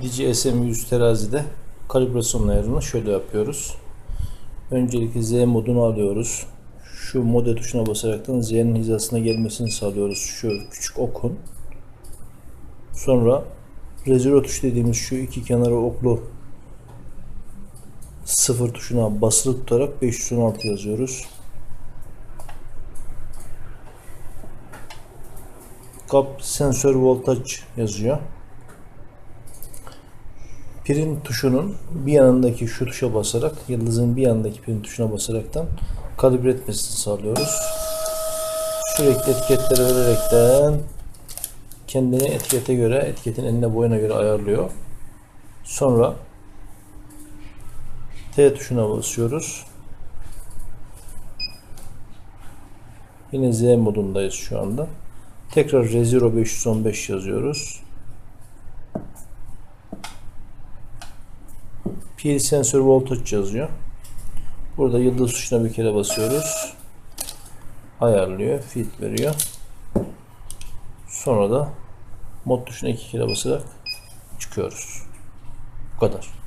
DJI 100 terazide kalibrasyon ayarını şöyle yapıyoruz. Öncelikle Z modunu alıyoruz. Şu mode tuşuna basaraktan Z'nin hizasına gelmesini sağlıyoruz. Şu küçük okun. Sonra rezero tuş dediğimiz şu iki kenarı oklu sıfır tuşuna basılı tutarak 516 yazıyoruz. Kap sensör voltaj yazıyor. Pirin tuşunun bir yanındaki şu tuşa basarak, yıldızın bir yanındaki pirin tuşuna basaraktan kalibre etmesini sağlıyoruz. Sürekli etiketleri vererekten kendini etikete göre, etiketin enine boyuna göre ayarlıyor. Sonra T tuşuna basıyoruz. Yine Z modundayız şu anda. Tekrar R0 515 yazıyoruz. Pil sensör voltaj yazıyor. Burada yıldız tuşuna bir kere basıyoruz. Ayarlıyor, feed veriyor. Sonra da mod tuşuna iki kere basarak çıkıyoruz. Bu kadar.